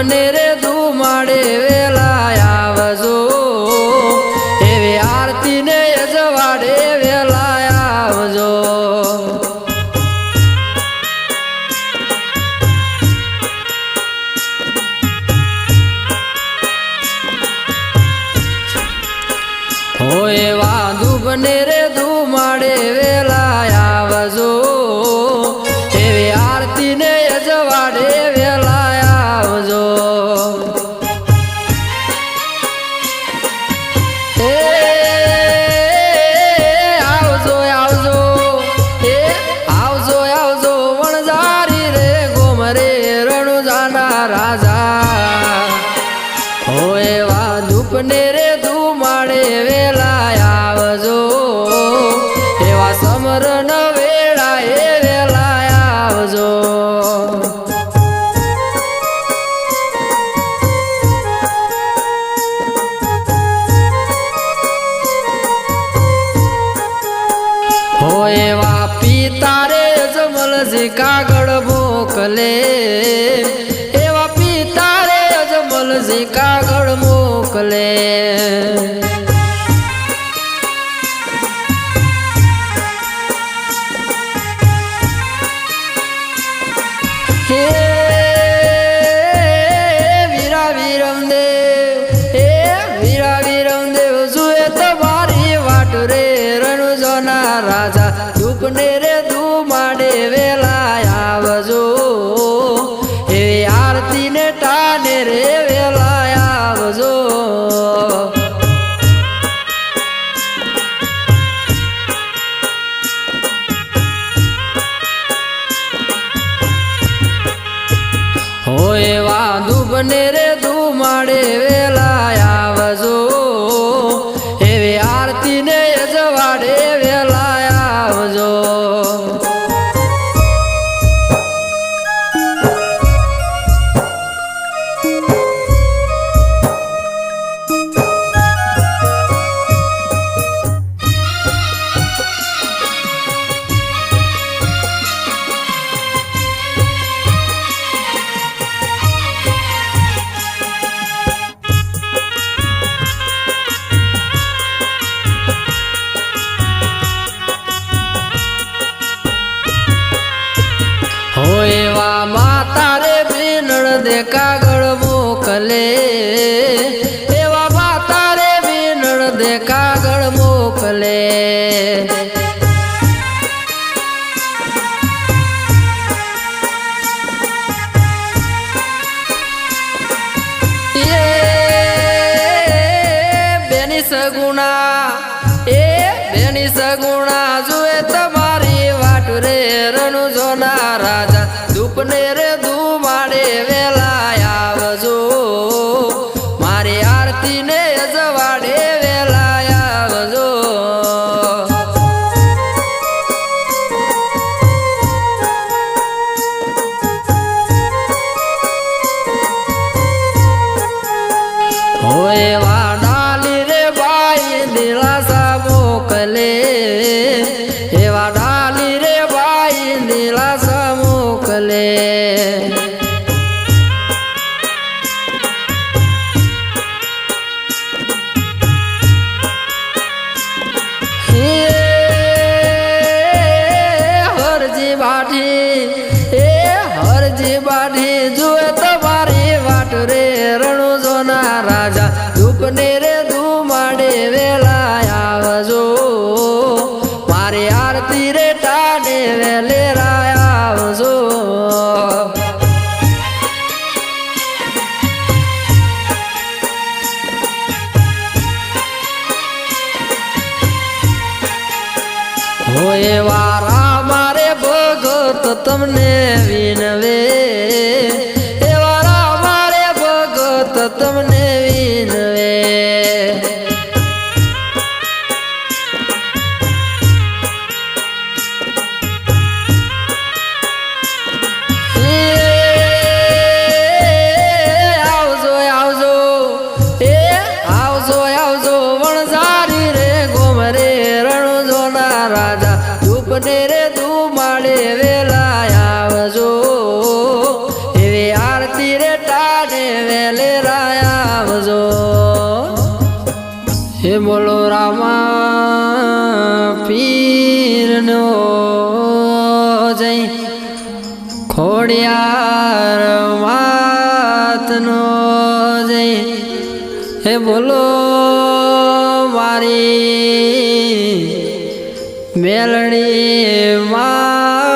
આપને રે ધુમાડે વેલા આવજો. એવી આરતીને અજવાડે વેલા આવજો. હોય એવા બનેરે દેવા ધૂપને રે ધુમાડે વેલા આવજો. એવા સમર વેળા એ વેલા આવજો એવા પિતા રે જમલજી કાગળ મોકલે. કાગળ મોકલે. জীবনের સગુણા એ બેની સગુણા જુએ તમા રાજા ધૂપને રે ધૂમાડે વેલા આવજો. મારે આરતી રે ટાડે વેલે આવજો. હોય વારા મારે ભગત તમને વિનવે. હે બોલો રામા પીરનો જય. ખોડિયાર માતનો જય. હે બોલો મારી મેલણી માતનો